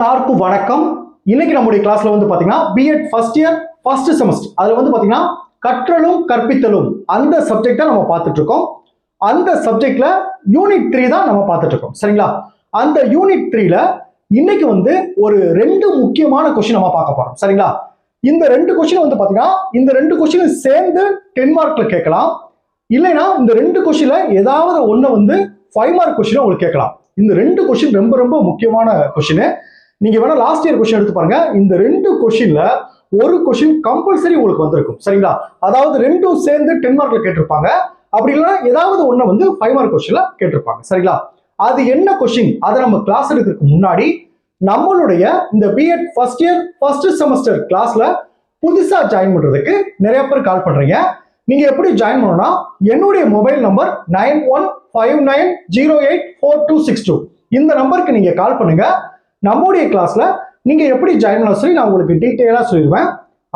எல்லாருக்கும் வணக்கம். இன்னைக்கு நம்முடைய கிளாஸ்ல வந்து பாத்தீங்கன்னா BEd first year first semester அதுல வந்து பாத்தீங்கன்னா கற்றலும் கற்பித்தலும் அந்த சப்ஜெக்டை நம்ம பார்த்துட்டு இருக்கோம் அந்த சப்ஜெக்ட்ல யூனிட் த்ரீ தான் நம்ம பார்த்துட்டு இருக்கோம் சரிங்களா? அந்த யூனிட் த்ரீல இன்னைக்கு வந்து ஒரு ரெண்டு முக்கியமான கொஸ்டின் நம்ம பார்க்க போறோம். சரிங்களா? இந்த ரெண்டு கொஸ்டின் வந்து பாத்தீங்கன்னா இந்த ரெண்டு கொஸ்டின் சேர்ந்து டென் மார்க்ல கேட்கலாம். இல்லைன்னா இந்த ரெண்டு கொஸ்டின்ல ஏதாவது ஒண்ணு வந்து ஃபைவ் மார்க் கொஸ்டின் உங்களுக்கு கேட்கலாம். இந்த ரெண்டு கொஸ்டின் ரொம்ப ரொம்ப முக்கியமான கொஸ்டின் நீங்க வேணா லாஸ்ட் இயர் கொஸ்டின் எடுத்து பாருங்க. இந்த ரெண்டு கொஸ்டின்ல ஒரு கொஸ்டின் கம்பல்சரி உங்களுக்கு வந்திருக்கும். சரிங்களா? அதாவது ரெண்டும் சேர்ந்து டென் மார்க்ல கேட்டிருப்பாங்க. அப்படி இல்லைன்னா ஏதாவது ஒண்ணு வந்து ஃபைவ் மார்க் கொஸ்டின்ல கேட்டிருப்பாங்க. சரிங்களா? அது என்ன கொஸ்டின் அதை நம்ம கிளாஸ் எடுக்கிறதுக்கு முன்னாடி நம்மளுடைய இந்த BEd first year first semester கிளாஸ்ல புதுசா ஜாயின் பண்றதுக்கு நிறைய பேர் கால் பண்றீங்க. நீங்க எப்படி ஜாயின் பண்ணணும்னா என்னுடைய mobile number nine one five nine zero eight four two six two இந்த நம்பருக்கு நீங்க கால் பண்ணுங்க. நம்முடைய கிளாஸில் நீங்கள் எப்படி ஜாயின் பண்ண சொல்லி நான் உங்களுக்கு டீட்டெயிலாக சொல்லிடுவேன்.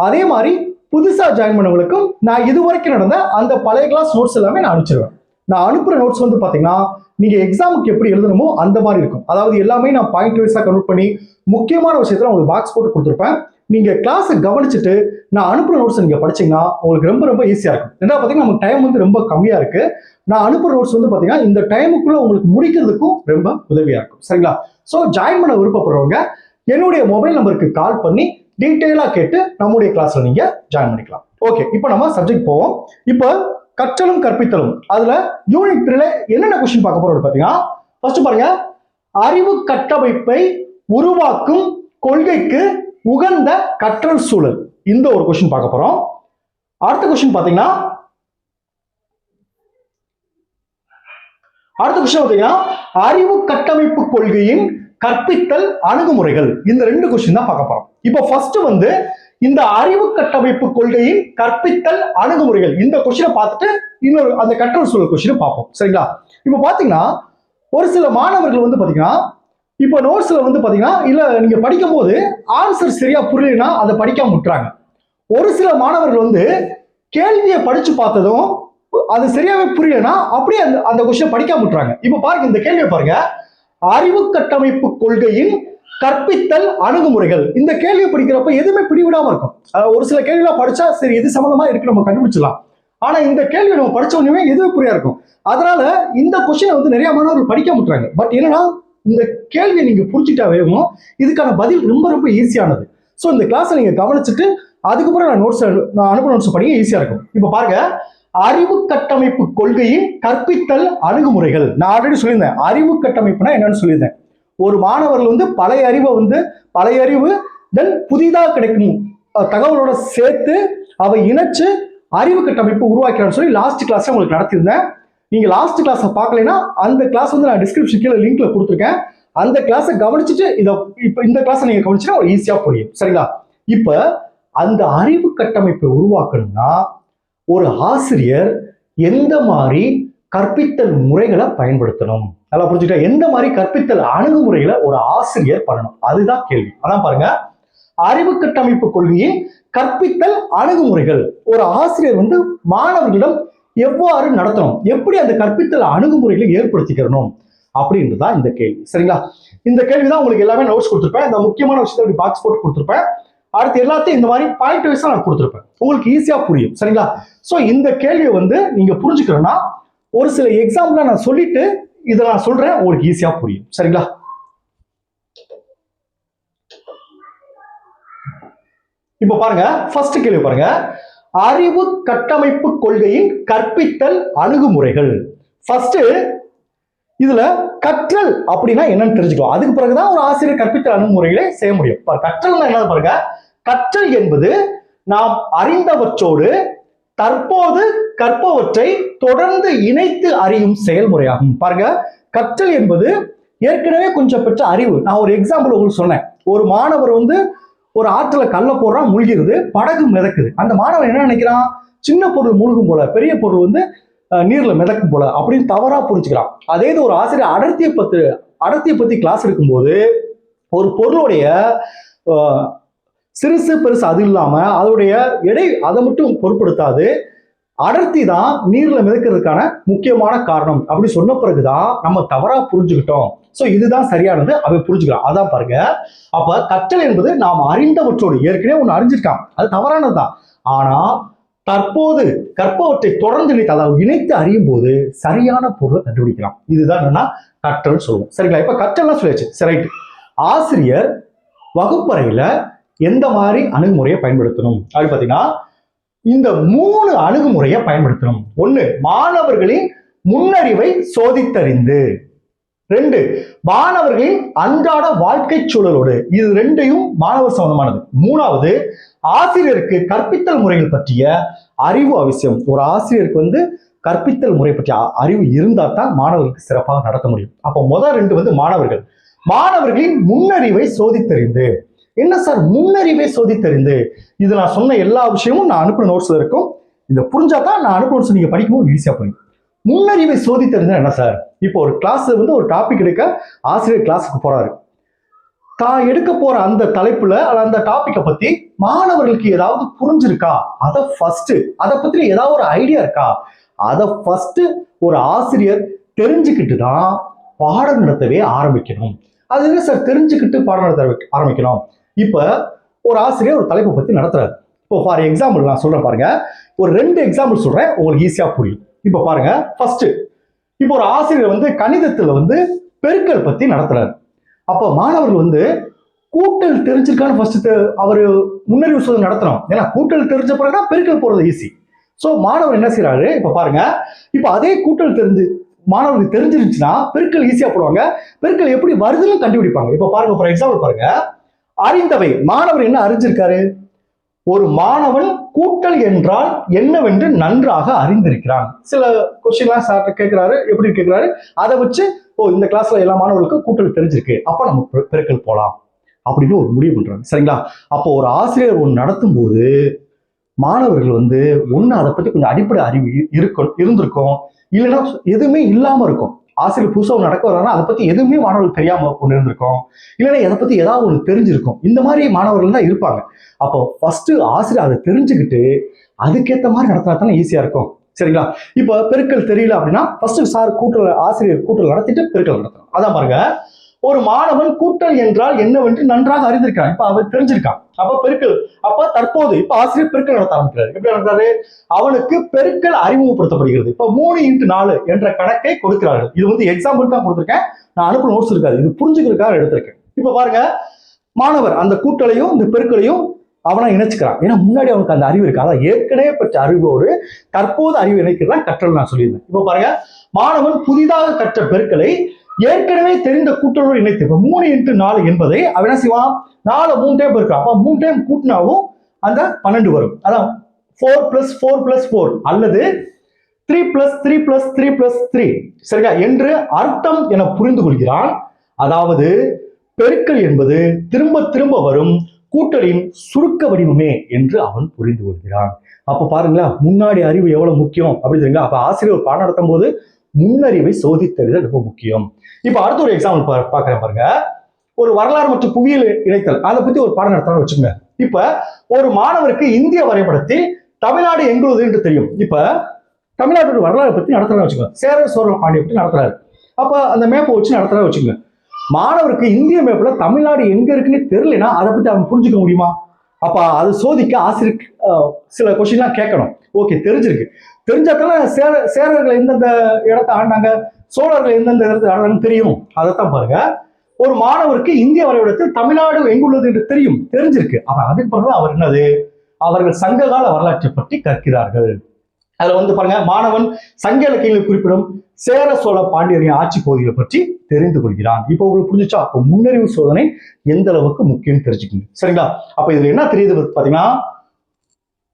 அதே மாதிரி புதுசாக ஜாயின் பண்ணவங்களுக்கும் நான் இது வரைக்கும் நடந்த அந்த பழைய கிளாஸ் நோட்ஸ் எல்லாமே நான் அனுப்பிச்சிருவேன். நான் அனுப்புகிற நோட்ஸ் வந்து பார்த்தீங்கன்னா நீங்கள் எக்ஸாமுக்கு எப்படி எழுதணுமோ அந்த மாதிரி இருக்கும். அதாவது எல்லாமே நான் பாயிண்ட் வைஸாக கன்வெர்ட் பண்ணி முக்கியமான விஷயத்தில் உங்களுக்கு பாக்ஸ் போட்டு கொடுத்துருப்பேன். நீங்கள் கிளாஸை கவனிச்சுட்டு நான் அனுப்புகிற நோட்ஸ் நீங்கள் படிச்சீங்கன்னா உங்களுக்கு ரொம்ப ரொம்ப ஈஸியாக இருக்கும். ரெண்டாவது பார்த்தீங்கன்னா நமக்கு டைம் வந்து ரொம்ப கம்மியாக இருக்குது நான் அனுப்புகிற நோட்ஸ் வந்து பார்த்தீங்கன்னா இந்த டைமுக்குள்ளே உங்களுக்கு முடிக்கிறதுக்கும் ரொம்ப உதவியாக இருக்கும். சரிங்களா? ஸோ ஜாயின் பண்ண விருப்பப்படுறவங்க என்னுடைய மொபைல் நம்பருக்கு கால் பண்ணி டீட்டெயிலாக கேட்டு நம்முடைய கிளாஸில் நீங்கள் ஜாயின் பண்ணிக்கலாம். ஓகே இப்போ நம்ம சப்ஜெக்ட் போவோம். இப்போ கற்றலும் கற்பித்தலும். அதில் யூனிட் த்ரீல என்னென்ன கொஸ்டின் பார்க்க போகிறோம் பார்த்தீங்கன்னா ஃபர்ஸ்ட் பாருங்க. அறிவு கட்டமைப்பை உருவாக்கும் கொள்கைக்கு உகந்த கற்றல் சூழல். இந்த ஒரு கொஸ்டின் பார்க்க போகிறோம் அடுத்த கொஸ்டின் பார்த்தீங்கன்னா அடுத்த கொஸ்டின் பார்த்தீங்கன்னா அறிவு கட்டமைப்பு கொள்கையின் கற்பித்தல் அணுகுமுறைகள். இந்த ரெண்டு கொஸ்டின் தான் பார்க்க போறோம். இப்போ ஃபர்ஸ்ட் வந்து இந்த அறிவு கட்டமைப்பு கொள்கையின் கற்பித்தல் அணுகுமுறைகள். இந்த கொஸ்டினை பார்த்துட்டு இன்னொரு அந்த கற்றல் சூழல் கொஸ்டினை பார்ப்போம். சரிங்களா? இப்போ பார்த்தீங்கன்னா ஒரு சில மாணவர்கள் வந்து பார்த்தீங்கன்னா இப்போ நோட்ஸில் வந்து பார்த்தீங்கன்னா இல்லை நீங்கள் படிக்கும் போது ஆன்சர் சரியாக புரியலன்னா அதை படிக்காம விட்டுறாங்க. ஒரு சில மாணவர்கள் வந்து கேள்வியை படிச்சு பார்த்ததும் அது சரியாவே புரியலனா அப்படியே அந்த அந்த கொஸ்டின் படிக்காம விட்டுறாங்க. இப்போ பாருங்க இந்த கேள்வியை பாருங்க. அறிவு கட்டமைப்பு கொள்கையின் கற்பித்தல் அணுகுமுறைகள். இந்த கேள்வியை படிக்கிறப்ப எதுவுமே பிடிவிடாம இருக்கும். ஒரு சில கேள்விலாம் படிச்சா சரி இது சம்மந்தமா இருக்கு நம்ம கண்டுபிடிச்சலாம் ஆனா இந்த கேள்வி நம்ம படிச்ச உடனே எதுவுமே புரியா இருக்கும். அதனால இந்த கொஸ்டினை வந்து நிறைய மாணவர்கள் படிக்க முட்டுறாங்க பட் என்னன்னா இந்த கேள்வியை நீங்க புரிஞ்சுட்டாவே இதுக்கான பதில் ரொம்ப ரொம்ப ஈஸியானது ஸோ இந்த கிளாஸை நீங்க கவனிச்சுட்டு அதுக்கப்புறம் நான் நோட்ஸ் நான் அனுப்புற நோட்ஸ் படிக்க ஈஸியா இருக்கும். இப்போ பாருங்க அறிவு கட்டமைப்பு கொள்கையின் கற்பித்தல் அணுகுமுறைகள். நான் ஆல்ரெடி சொல்லியிருந்தேன். அறிவு கட்டமைப்புனா என்னன்னு சொல்லியிருந்தேன். ஒரு மாணவர்கள் வந்து பழைய அறிவை வந்து பழைய அறிவு தென் புதிதாக கிடைக்கும் தகவலோட சேர்த்து அவை இணைச்சு அறிவு கட்டமைப்பு உருவாக்கிறான்னு சொல்லி லாஸ்ட் கிளாஸ் உங்களுக்கு நடத்தியிருந்தேன். நீங்கள் லாஸ்ட் கிளாஸை பார்க்கலைன்னா அந்த கிளாஸ் வந்து நான் டிஸ்கிரிப்ஷன் கீழே லிங்க்ல கொடுத்துருக்கேன். அந்த கிளாஸை கவனிச்சுட்டு இதை இப்போ இந்த கிளாஸை நீங்கள் கவனிச்சுன்னா ஈஸியாக புரியும். சரிங்களா? இப்போ அந்த அறிவு கட்டமைப்பை உருவாக்கணும்னா ஒரு ஆசிரியர் எந்த மாதிரி கற்பித்தல் முறைகளை பயன்படுத்தணும்? நல்லா புரிஞ்சுட்டா எந்த மாதிரி கற்பித்தல் அணுகுமுறைகளை ஒரு ஆசிரியர் பண்ணணும்? அதுதான் கேள்வி. அதான் பாருங்க. அறிவு கட்டமைப்பு கொள்கையின் கற்பித்தல் அணுகுமுறைகள். ஒரு ஆசிரியர் வந்து மாணவர்களிடம் எவ்வாறு நடத்தணும்? எப்படி அந்த கற்பித்தல் அணுகுமுறைகளை ஏற்படுத்திக்கிறணும்? அப்படின்றதுதான் இந்த கேள்வி. சரிங்களா? இந்த கேள்வி தான் உங்களுக்கு எல்லாமே நோட்ஸ் கொடுத்துருப்பேன். இந்த முக்கியமான விஷயத்தை பாக்ஸ் போட்டு கொடுத்துருப்பேன். அடுத்து எல்லாத்தையும் இந்த மாதிரி பாயிண்ட் வைஸாக நான் கொடுத்துருப்பேன். உங்களுக்கு ஈஸியாக புரியும். சரிங்களா? ஸோ இந்த கேள்வியை வந்து நீங்கள் புரிஞ்சுக்கிறோன்னா ஒரு சில எக்ஸாம்பிள நான் சொல்லிட்டு இதை நான் சொல்கிறேன் உங்களுக்கு ஈஸியாக புரியும். சரிங்களா? இப்போ பாருங்க ஃபர்ஸ்ட் கேள்வி பாருங்க. அறிவு கட்டமைப்பு கொள்கையின் கற்பித்தல் அணுகுமுறைகள். ஃபர்ஸ்ட் இதுல கற்றல் அப்படின்னா என்னன்னு தெரிஞ்சுக்கலாம். அதுக்கு பிறகுதான் ஒரு ஆசிரியர் கற்பித்தல் அணுகுமுறைகளை செய்ய முடியும். கற்றல் என்ன பாருங்க. கற்றல் என்பது நாம் அறிந்தவற்றோடு தற்போது கற்பவற்றை தொடர்ந்து இணைத்து அறியும் செயல்முறையாகும். பாருங்க. கற்றல் என்பது ஏற்கனவே கொஞ்சம் பெற்ற அறிவு. நான் ஒரு எக்ஸாம்பிள் உங்களுக்கு சொன்னேன். ஒரு மாணவர் வந்து ஒரு ஆற்றுல கல்ல போடுறான் முழுகிறது படகு மிதக்குது. அந்த மாணவன் என்ன நினைக்கிறான்? சின்ன பொருள் மூழ்கும் போல பெரிய பொருள் வந்து நீர்ல மிதக்கும் போல அப்படின்னு தவறா புரிஞ்சுக்கிறான். அதே இது ஒரு ஆசிரியர் அடர்த்தியை பத்தி அடர்த்தியை பத்தி கிளாஸ் எடுக்கும்போது ஒரு பொருளுடைய சிறுசு பெருசு அது இல்லாம அதோடைய எடை அதை மட்டும் பொருட்படுத்தாது. அடர்த்தி தான் நீர்ல மிதக்கிறதுக்கான முக்கியமான காரணம். அப்படி சொன்ன பிறகுதான் நம்ம தவறா புரிஞ்சுக்கிட்டோம். ஸோ இதுதான் சரியானது. அவை புரிஞ்சுக்கலாம். அதான் பாருங்க. அப்ப கற்றல் என்பது நாம் அறிந்தவற்றோடு ஏற்கனவே ஒன்று அறிஞ்சிருக்கான். அது தவறானது தான் ஆனா தற்போது கற்பவற்றை தொடர்ந்து இணைத்து அதாவது இணைத்து அறியும் போது சரியான பொருளை கண்டுபிடிக்கலாம். இதுதான் என்னன்னா கற்றல் சொல்லுவோம் சரிங்களா? இப்ப கற்றல்லாம் சொல்லியாச்சு. சரி ஆசிரியர் வகுப்பறையில எந்த மாதிரி அணுகுமுறையை பயன்படுத்தணும்? அப்படி பார்த்தீங்கன்னா இந்த மூணு அணுகுமுறையை பயன்படுத்தணும். ஒன்று மாணவர்களின் முன்னறிவை சோதித்தறிந்து. ரெண்டு மாணவர்களின் அன்றாட வாழ்க்கை சூழலோடு இது ரெண்டையும் மாணவர் சம்பந்தமானது. மூணாவது ஆசிரியருக்கு கற்பித்தல் முறைகள் பற்றிய அறிவு அவசியம். ஒரு ஆசிரியருக்கு வந்து கற்பித்தல் முறை பற்றிய அறிவு இருந்தால் தான் மாணவர்களுக்கு சிறப்பாக நடத்த முடியும். அப்போ முதல் ரெண்டு வந்து மாணவர்கள். மாணவர்களின் முன்னறிவை சோதித்தறிந்து. என்ன சார் முன்னறிவை சோதித்தறிந்து? இது நான் சொன்ன எல்லா விஷயமும் நான் அனுப்புன நோட்ஸ்ல இருக்கும். இதை புரிஞ்சாதான் நான் அனுப்புன நோட்ஸ் நீங்க படிக்கும்போது ஈஸியா புரியும் முன்னறிவை சோதித்தறிந்து என்ன சார்? இப்போ ஒரு கிளாஸ் வந்து ஒரு டாபிக் எடுக்க ஆசிரியர் கிளாஸுக்கு போறாரு. தான் எடுக்க போற அந்த தலைப்புல அந்த டாபிக்கை பத்தி மாணவர்களுக்கு ஏதாவது புரிஞ்சிருக்கா? அதை ஃபர்ஸ்ட் அதை பத்தி ஏதாவது ஒரு ஐடியா இருக்கா? அதை ஃபர்ஸ்ட் ஒரு ஆசிரியர் தெரிஞ்சுக்கிட்டு தான் பாடம் நடத்தவே ஆரம்பிக்கணும். அது என்ன சார் தெரிஞ்சுக்கிட்டு பாடம் நடத்த ஆரம்பிக்கணும். இப்ப ஒரு ஆசிரியர் ஒரு தலைப்பை பத்தி நடத்துறாரு. இப்போ ஃபார் எக்ஸாம்பிள் நான் சொல்றேன் பாருங்க. ஒரு ரெண்டு எக்ஸாம்பிள் சொல்றேன் உங்களுக்கு ஈஸியா புரியும். இப்போ பாருங்க ஃபர்ஸ்ட் இப்போ ஒரு ஆசிரியர் வந்து கணிதத்தில் வந்து பெருக்கல் பற்றி நடத்துறாரு. அப்போ மாணவர்கள் வந்து கூட்டல் தெரிஞ்சிருக்கான்னு ஃபர்ஸ்ட் அவர் முன்னறிவு சோதனை நடத்தணும். ஏன்னா கூட்டல் தெரிஞ்ச பிறகு தான் பெருக்கல் போகிறது ஈஸி ஸோ மாணவர் என்ன செய்கிறாரு இப்போ பாருங்க. இப்போ அதே கூட்டல் தெரிஞ்சு மாணவர்களுக்கு தெரிஞ்சிருந்துச்சுன்னா பெருக்கல் ஈஸியாக போடுவாங்க. பெருக்கல் எப்படி வருதுன்னு கண்டுபிடிப்பாங்க. இப்போ பாருங்க ஃபார் எக்ஸாம்பிள் பாருங்க. அறிந்தவை. மாணவர் என்ன அறிஞ்சிருக்காரு? ஒரு மாணவன் கூட்டல் என்றால் என்னவென்று நன்றாக அறிந்திருக்கிறான். சில கொஸ்டின்லாம் சார் கேட்கிறாரு எப்படி கேட்கிறாரு அதை வச்சு ஓ இந்த கிளாஸ்ல எல்லா மாணவர்களுக்கும் கூட்டல் தெரிஞ்சிருக்கு. அப்ப நம்ம பெருக்கல் போலாம். அப்படின்னு ஒரு முடிவு பண்றாங்க சரிங்களா? அப்போ ஒரு ஆசிரியர் ஒன்று நடத்தும் போது மாணவர்கள் வந்து ஒன்று அதை பத்தி கொஞ்சம் அடிப்படை அறிவு இருக்கும் இருந்திருக்கும். இல்லைன்னா எதுவுமே இல்லாம இருக்கும். ஆசிரியர் புதுசாக ஒன்று நடக்க வர்றாங்கன்னா அதை பற்றி எதுவுமே மாணவர்கள் தெரியாமல் கொண்டு இருந்திருக்கோம் இல்லைன்னா எதை பற்றி ஏதாவது ஒன்று தெரிஞ்சிருக்கும். இந்த மாதிரி மாணவர்கள் தான் இருப்பாங்க. அப்போ ஃபஸ்ட்டு ஆசிரியர் அதை தெரிஞ்சுக்கிட்டு அதுக்கேற்ற மாதிரி நடத்தினா தானே ஈஸியாக இருக்கும். சரிங்களா? இப்போ பெருக்கல் தெரியல அப்படின்னா ஃபர்ஸ்ட் சார் கூட்டல் ஆசிரியர் கூட்டல் நடத்திட்டு பெருக்கல் நடத்தணும். அதான் பாருங்க. ஒரு மாணவன் கூட்டல் என்றால் என்னவென்று நன்றாக அறிந்திருக்கான் இப்ப அவன் தெரிஞ்சிருக்கான். அப்ப பெருக்கல் அப்ப தற்போது இப்ப ஆசிரியர் பெருக்கல் நடத்த ஆரம்பிக்கிறார். எப்படி நடக்கிறாரு? அவனுக்கு பெருக்கல் அறிமுகப்படுத்தப்படுகிறது. இப்ப மூணு இன்ட்டு நாலு என்ற கணக்கை கொடுக்கிறார்கள். இது வந்து எக்ஸாம்பிள் தான் கொடுத்துருக்கேன். நான் அனுப்ப நோட்ஸ் இருக்காது. இது புரிஞ்சுக்கிறதுக்காக எடுத்திருக்கேன். இப்ப பாருங்க மாணவர் அந்த கூட்டலையும் இந்த பெருக்கலையும் அவனா இணைச்சுக்கிறான். ஏன்னா முன்னாடி அவனுக்கு அந்த அறிவு இருக்கு அதான் ஏற்கனவே பெற்ற அறிவோடு தற்போது அறிவு இணைக்கிறதா கற்றல் நான் சொல்லியிருந்தேன். இப்போ பாருங்க மாணவன் புதிதாக கற்ற பெருக்களை ஏற்கனவே தெரிந்த கூட்டலோடு இணைத்து இப்போ மூணு இன்ட்டு நாலு என்பதை அவன் என்ன செய்வான் நாலு மூணு டைம் இருக்கா. அப்போ மூணு டைம் கூட்டினாவும் அந்த பன்னெண்டு வரும். அதான் four plus four plus four அல்லது three plus three plus three plus three சரியா என்று அர்த்தம் என புரிந்து கொள்கிறான். அதாவது பெருக்கல் என்பது திரும்ப திரும்ப வரும் கூட்டலின் சுருக்க வடிவமே என்று அவன் புரிந்து கொள்கிறான். அப்ப பாருங்களா முன்னாடி அறிவு எவ்வளவு முக்கியம் அப்படி தெரியுங்களா? அப்ப ஆசிரியர் பாடம் நடத்தும் போது முன்னறிவை சோதித்தறிதல் ரொம்ப முக்கியம். இப்போ அடுத்த ஒரு எக்ஸாம்பிள் பார்க்குறேன் பாருங்க. ஒரு வரலாறு மற்றும் புவியியல் இணைத்தல். அதை பத்தி ஒரு பாடம் நடத்தணும்னு வச்சுக்கோங்க. இப்ப ஒரு மாணவருக்கு இந்திய வரைபடத்தில் தமிழ்நாடு எங்குள்ளது என்று தெரியும். இப்ப தமிழ்நாட்டோட வரலாறு பத்தி நடத்துறேன்னு வச்சுக்கோங்க. சேர சோழ பாண்டிய பத்தி நடத்துறாரு. அப்ப அந்த மேப்பை வச்சு நடத்துறா வச்சுக்கோங்க. மாணவருக்கு இந்திய மேப்பில் தமிழ்நாடு எங்க இருக்குன்னு தெரியலனா அதை பத்தி அவன் புரிஞ்சுக்க முடியுமா? அப்ப அது சோதிக்க ஆசிரியர் சில கொஸ்டின்லாம் கேட்கணும். ஓகே தெரிஞ்சிருக்கு. தெரிஞ்சாத்தானே சேர சேரர்கள் எந்தெந்த இடத்த ஆண்டாங்க சோழர்கள் எந்தெந்த இடத்த ஆண்டாங்கன்னு தெரியும். அதைத்தான் பாருங்க. ஒரு மாணவருக்கு இந்திய வரைபடத்தில் தமிழ்நாடு எங்குள்ளது என்று தெரியும் தெரிஞ்சிருக்கு. ஆனால் அதுக்கு பிறகு அவர் என்னது? அவர்கள் சங்ககால வரலாற்றை பற்றி கற்கிறார்கள். அதுல வந்து பாருங்க மாணவன் சங்க இலக்கியங்களில் குறிப்பிடும் சேர சோழ பாண்டியரின் ஆட்சி பகுதிகளை பற்றி தெரிந்து கொள்கிறான். இப்போ உங்களுக்கு புரிஞ்சுச்சா? அப்போ முன்னறிவு சோதனை எந்த அளவுக்கு முக்கியம் தெரிஞ்சுக்கணும் சரிங்களா? அப்ப இதுல என்ன தெரியுது பாத்தீங்கன்னா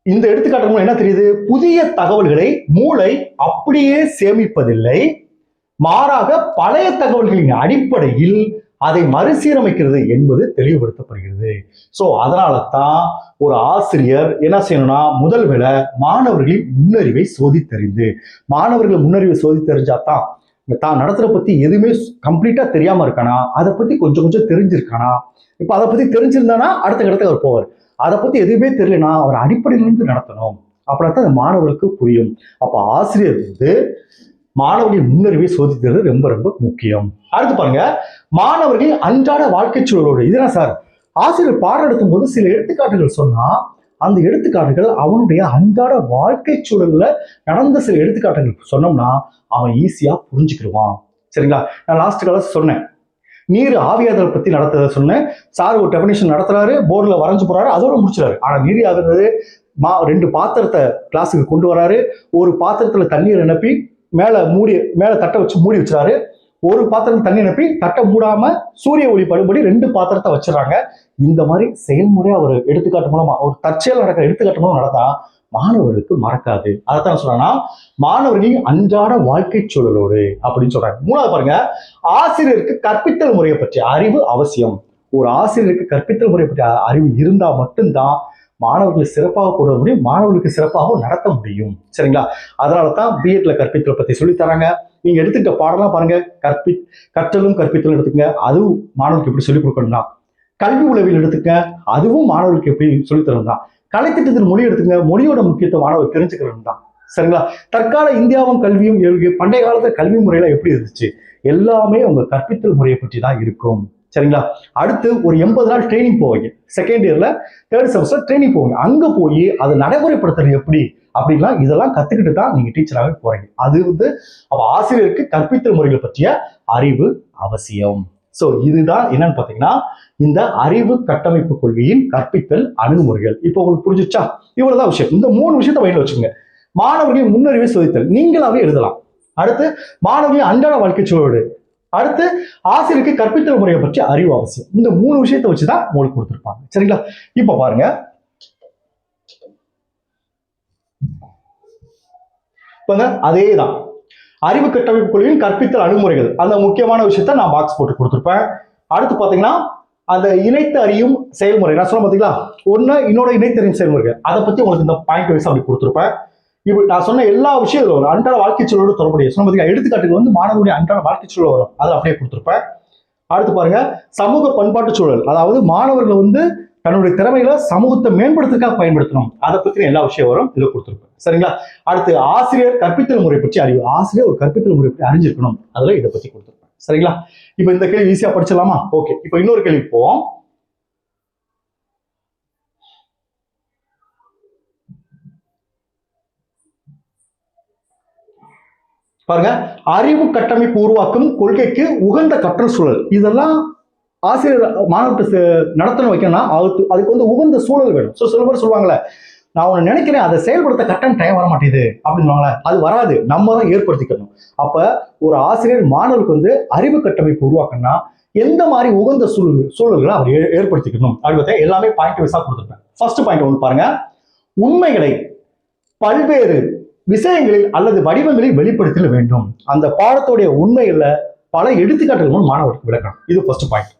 இந்த எடுத்துக்காட்டு மூலம் என்ன தெரியுது? புதிய தகவல்களை மூளை அப்படியே சேமிப்பதில்லை. மாறாக பழைய தகவல்களின் அடிப்படையில் அதை மறுசீரமைக்கிறது என்பது தெளிவுபடுத்தப்படுகிறது. சோ அதனால தான் ஒரு ஆசிரியர் என்ன செய்யணும்னா முதல் வேலை மாணவர்களின் முன்னறிவை சோதித்தறிந்து மாணவர்கள் முன்னறிவை சோதித்தறிஞ்சா தான் தான் நடத்துகிற பத்தி எதுவுமே கம்ப்ளீட்டா தெரியாம இருக்கானா? அதை பத்தி கொஞ்சம் கொஞ்சம் தெரிஞ்சிருக்கானா? இப்ப அதை பத்தி தெரிஞ்சிருந்தானா? அடுத்த கட்டத்துக்கு அவர் போவார். அதை பற்றி எதுவுமே தெரியலனா அவர் அடிப்படையிலேருந்து நடத்தணும். அப்படின்னா தான் அந்த மாணவர்களுக்கு புரியும். அப்போ ஆசிரியர் வந்து மாணவர்களின் முன்னறிவை சோதித்தது ரொம்ப ரொம்ப முக்கியம். அடுத்து பாருங்க மாணவர்கள் அன்றாட வாழ்க்கை சூழலோடு. இதுதான் சார்? ஆசிரியர் பாடம் எடுக்கும் போது சில எடுத்துக்காட்டுகள் சொன்னா அந்த எடுத்துக்காட்டுகள் அவனுடைய அன்றாட வாழ்க்கை சூழல்ல நடந்த சில எடுத்துக்காட்டுகள் சொன்னோம்னா அவன் ஈஸியா புரிஞ்சுக்கிடுவான். சரிங்களா? நான் லாஸ்ட் கால சொன்னேன். நீர் ஆவியாதல் பற்றி நடத்தத சொன்னேன். சார் ஒரு டெஃபினேஷன் நடத்துறாரு போர்டில் வரைஞ்சு போறாரு அதோட முடிச்சிடாரு ஆனால் நீர் ஆகுறது மா ரெண்டு பாத்திரத்தை கிளாஸுக்கு கொண்டு வராரு. ஒரு பாத்திரத்தில் தண்ணீர் நிரப்பி மேலே மூடி மேலே தட்டை வச்சு மூடி வச்சுறாரு ஒரு பாத்திரம் தண்ணி நிரப்பி தட்டை மூடாம சூரிய ஒளி படும்படி ரெண்டு பாத்திரத்தை வச்சிடறாங்க. இந்த மாதிரி செயல்முறை அவர் எடுத்துக்காட்டு மூலமா ஒரு தற்செயல் நடக்கிற எடுத்துக்காட்டு மூலம் நடந்தா மாணவர்களுக்கு மறக்காது. அதைத்தான் சொல்றேன்னா மாணவர்களின் அன்றாட வாழ்க்கை சூழலோடு அப்படின்னு சொல்றாங்க மூணாவது பாருங்க ஆசிரியருக்கு கற்பித்தல் முறையை பற்றிய அறிவு அவசியம். ஒரு ஆசிரியருக்கு கற்பித்தல் முறையை பற்றிய அறிவு இருந்தா மட்டும்தான் மாணவர்களை சிறப்பாக கொண்டு வர முடியும் மாணவர்களுக்கு சிறப்பாகவும் நடத்த முடியும். சரிங்களா? அதனால தான் பிஎட்ல கற்பித்தல் பத்தி சொல்லித் தராங்க. நீங்க எடுத்துக்கிட்ட பாடலாம் பாருங்க. கற்பி கற்றலும் கற்பித்தலும் எடுத்துக்கங்க. அதுவும் மாணவருக்கு எப்படி சொல்லிக் கொடுக்கணும் தான் கல்வி உளவியல் எடுத்துக்க அதுவும் மாணவர்களுக்கு எப்படி சொல்லித் தரணும் தான் கலைத்திட்டத்தில் மொழி எடுத்துங்க மொழியோட முக்கியத்துவம் மாணவர் தெரிஞ்சுக்கிறது தான் சரிங்களா? தற்கால இந்தியாவும் கல்வியும் பண்டைய காலத்துல கல்வி முறையில எப்படி இருந்துச்சு? எல்லாமே உங்க கற்பித்தல் முறையை பற்றி தான் இருக்கும். சரிங்களா? அடுத்து ஒரு எண்பது நாள் ட்ரைனிங் போவீங்க. செகண்ட் இயர்ல தேர்ட் செமஸ்டர் ட்ரைனிங் போவீங்க. அங்க போய் அதை நடைமுறைப்படுத்துறது எப்படி? அப்படின்லாம் இதெல்லாம் கத்துக்கிட்டு தான் நீங்க டீச்சராகவே போறீங்க. அது வந்து அப்ப ஆசிரியருக்கு கற்பித்தல் முறைகளை பற்றிய அறிவு அவசியம். ஸோ இதுதான் என்னன்னு பார்த்தீங்கன்னா இந்த அறிவு கட்டமைப்பு கொள்கையின் கற்பித்தல் அணுகுமுறைகள். இப்போ உங்களுக்கு புரிஞ்சுச்சா இவ்வளவுதான் விஷயம். இந்த மூணு விஷயத்தை வயலில் வச்சுங்க மாணவர்களின் முன்னறிவை சோதித்தல். நீங்களாவே எழுதலாம். அடுத்து மாணவர்களின் அன்றாட வாழ்க்கை சூழலோடு. அடுத்து ஆசிரியருக்கு கற்பித்தல் முறையை பற்றி அறிவு அவசியம். இந்த மூணு விஷயத்தை வச்சுதான் உங்களுக்கு கொடுத்துருப்பாங்க. சரிங்களா? இப்ப பாருங்க. இப்பங்க அதே தான் அறிவு கட்டமைப்பு கொள்கையின் கற்பித்தல் அணுகுமுறைகள். அந்த முக்கியமான விஷயத்த நான் பாக்ஸ் போட்டு கொடுத்துருப்பேன். அடுத்து பார்த்தீங்கன்னா அந்த இணைத்து அறியும் செயல்முறை. நான் சொல்ல பார்த்தீங்களா? ஒன்று இன்னொரு இணைத்தறியும் செயல்முறைகள். அதை பற்றி உங்களுக்கு இந்த பாயிண்ட் வைஸ் அப்படி கொடுத்துருப்பேன். இப்போ நான் சொன்ன எல்லா விஷயம் வரும். அன்றாட வாழ்க்கை சூழலோடு தொடர்புடைய சொன்ன பார்த்தீங்கன்னா எடுத்துக்காட்டுகள் வந்து மாணவனுடைய அன்றாட வாழ்க்கை சூழல் வரும். அதை அப்படியே கொடுத்துருப்பேன். அடுத்து பாருங்க சமூக பண்பாட்டு சூழல். அதாவது மாணவர்கள் வந்து தன்னுடைய திறமைகளை சமூகத்தை மேம்படுத்துறதுக்காக பயன்படுத்தணும். அதை பற்றின எல்லா விஷயம் வரும். இதை கொடுத்துருப்பேன். சரிங்களா? அடுத்து ஆசிரியர் கற்பித்தல் முறை பற்றி அறிவு. ஆசிரியர் ஒரு கற்பித்தல் முறை பற்றி அறிஞ்சிருக்கணும். அதில் இதை பத்தி கொடுத்துருப்பேன். சரிங்களா? இப்போ இந்த கேள்வி ஈஸியா படிச்சிடலாமா? ஓகே இப்போ இன்னொரு கேள்வி போவோம். பாருங்க. அறிவு கட்டமைப்பு உருவாக்கும் கொள்கைக்கு உகந்த கற்றல் சூழல். இதெல்லாம் ஆசிரியர் மாணவர்கிட்ட நடத்தணும் வைக்கணும்னா அதுக்கு அதுக்கு வந்து உகந்த சூழல் வேணும். ஸோ சில பேர் சொல்லுவாங்கல்ல நான் ஒன்று நினைக்கிறேன் அதை செயல்படுத்த கரெக்டான டைம் வர மாட்டேங்குது அப்படின்னு அது வராது. நம்ம தான் ஏற்படுத்திக்கணும். அப்ப ஒரு ஆசிரியர் மாணவருக்கு வந்து அறிவு கட்டமைப்பு உருவாக்கணும்னா எந்த மாதிரி உகந்த சூழல் சூழல்களை அவர் ஏ- ஏற்படுத்திக்கணும்? அப்படின்னு எல்லாமே பாயிண்ட் வைஸாக கொடுத்துருப்பேன். ஃபர்ஸ்ட் பாயிண்ட் ஒன்று பாருங்க. உண்மைகளை பல்வேறு விஷயங்களில் அல்லது வடிவங்களில் வெளிப்படுத்தல வேண்டும். அந்த பாடத்துடைய உண்மைகளில் பல எடுத்துக்காட்டுகள் மூலம் மாணவருக்கு விளக்கணும். இது ஃபர்ஸ்ட் பாயிண்ட்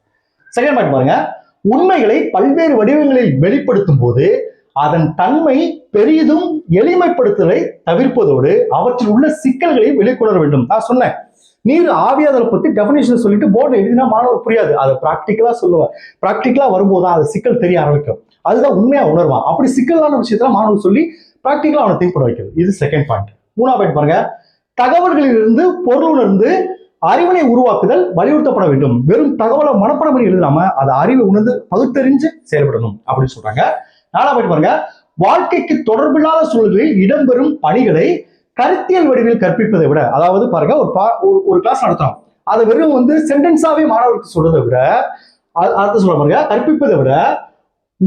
செகண்ட் பாயிண்ட் பாருங்க. உண்மைகளை பல்வேறு வடிவங்களில் வெளிப்படுத்தும் போது அதன் தன்மை பெரிதும் எளிமைப்படுத்துதலை தவிர்ப்பதோடு அவற்றில் உள்ள சிக்கல்களை வெளிக்கொணர வேண்டும். நான் சொன்னேன். நீர் ஆவியாதல் பத்தி டெபினேஷன் சொல்லிட்டு போர்டு எழுதினா மாணவர் புரியாது. அதை ப்ராக்டிக்கலா சொல்லுவேன் ப்ராக்டிக்கலா வரும்போது அது சிக்கல் தெரிய ஆரம்பிக்கும். அதுதான் உண்மையா உணர்வான் அப்படி சிக்கலான விஷயத்துல மாணவர் சொல்லி ப்ராக்டிக்கலா அவனை திங்க் பண்ண வைக்கிறது. இது செகண்ட் பாயிண்ட் மூணாவது பாயிண்ட் பாருங்க. தகவல்களிலிருந்து பொருளிலிருந்து அறிவினை உருவாக்குதல் வலியுறுத்தப்பட வேண்டும். வெறும் தகவலை மனப்பாடம் எழுதாம அதை அறிவை உணர்ந்து பகுத்தறிஞ்சு செயல்படணும் அப்படின்னு சொல்றாங்க. நானா போயிட்டு பாருங்க. வாழ்க்கைக்கு தொடர்பில்லாத சூழல்களில் இடம்பெறும் பணிகளை கருத்தியல் வடிவில் கற்பிப்பதை விட அதாவது பாருங்க ஒரு பா ஒரு- ஒரு கிளாஸ் நடத்துறோம். அதை வெறும் வந்து சென்டென்ஸாவே மாணவருக்கு சொல்றதை விட அடுத்து சொல்ல பாருங்க. கற்பிப்பதை விட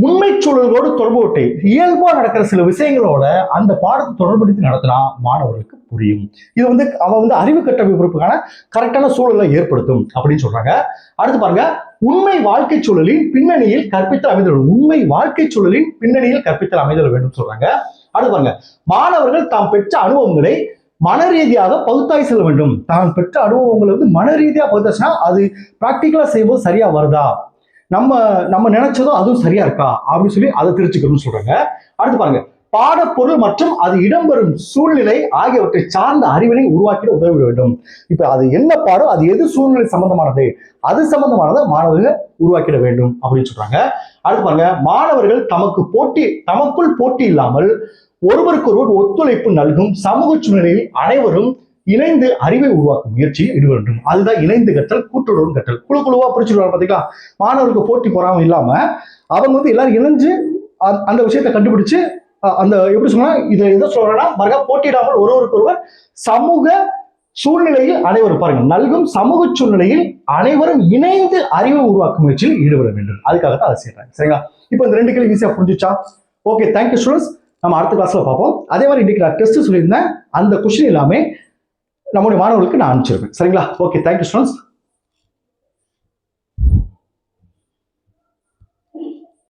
உண்மை சூழல்களோடு தொடர்புட்டு இயல்பாக நடக்கிற சில விஷயங்களோட அந்த பாடத்தை தொடர்படுத்தி நடத்தினா மாணவர்களுக்கு புரியும். இது வந்து அவன் வந்து அறிவு கட்டமைப்புக்கான கரெக்டான சூழலை ஏற்படுத்தும் அப்படின்னு சொல்றாங்க. அடுத்து பாருங்க உண்மை வாழ்க்கை சூழலின் பின்னணியில் கற்பித்தல் அமைதல் உண்மை வாழ்க்கை சூழலின் பின்னணியில் கற்பித்தல் அமைதல் வேண்டும் சொல்றாங்க. அடுத்து பாருங்க மாணவர்கள் தாம் பெற்ற அனுபவங்களை மன ரீதியாக பகுத்தாய் செல்ல வேண்டும். தான் பெற்ற அனுபவங்களை வந்து மன ரீதியாக பகுத்தாச்சுன்னா அது ப்ராக்டிக்கலாக செய்யும்போது சரியா வருதா? நம்ம நம்ம நினைச்சதும் அதுவும் சரியா இருக்கா? அப்படின்னு சொல்லி அதை தெரிஞ்சுக்கணும்னு சொல்றாங்க. அடுத்து பாருங்க. பாடப்பொருள் மற்றும் அது இடம்பெறும் சூழ்நிலை ஆகியவற்றை சார்ந்த அறிவினை உருவாக்கிட உதவி வேண்டும். இப்ப அது என்ன பாடம் அது எது சூழ்நிலை சம்பந்தமானது? அது சம்பந்தமானதை மாணவர்கள் உருவாக்கிட வேண்டும் அப்படின்னு சொல்றாங்க. அடுத்து பாருங்க. மாணவர்கள் தமக்கு போட்டி தமக்குள் போட்டி இல்லாமல் ஒருவருக்கொருவர் ஒத்துழைப்பு நல்கும் சமூக சூழ்நிலையில் அனைவரும் இணைந்து அறிவை உருவாக்கும் முயற்சியில் ஈடுபட வேண்டும் அதுதான் இணைந்து கற்றல் கூட்டுடன் கற்றல். குழு குழுவா பிரிச்சுடுவாங்க பாத்தீங்களா? மாணவருக்கு போட்டி பொறாம இல்லாம அவங்க வந்து எல்லாரும் இணைஞ்சு அந்த விஷயத்தை கண்டுபிடிச்சு அந்த எப்படி சொன்னா இதை எதை சொல்றேன்னா பாருங்க போட்டியிடாமல் ஒருவருக்கொருவர் சமூக சூழ்நிலையில் அனைவரும் பாருங்க நல்கும் சமூக சூழ்நிலையில் அனைவரும் இணைந்து அறிவை உருவாக்கும் முயற்சியில் ஈடுபட வேண்டும். அதுக்காக தான் அதை செய்யறாங்க சரிங்களா? இப்போ இந்த ரெண்டு கேள்வி ஈஸியா புரிஞ்சுச்சா ஓகே தேங்க்யூ ஸ்டூடெண்ட்ஸ் நம்ம அடுத்த கிளாஸ்ல பார்ப்போம். அதே மாதிரி இன்னைக்கு நான் டெஸ்ட் சொல்லியிருந்தேன். அந்த கொஸ்டின் எல்லாமே நம்முடைய மாணவர்களுக்கு நான் அனுப்பிச்சிருப்பேன் சரிங்களா? Okay thank you students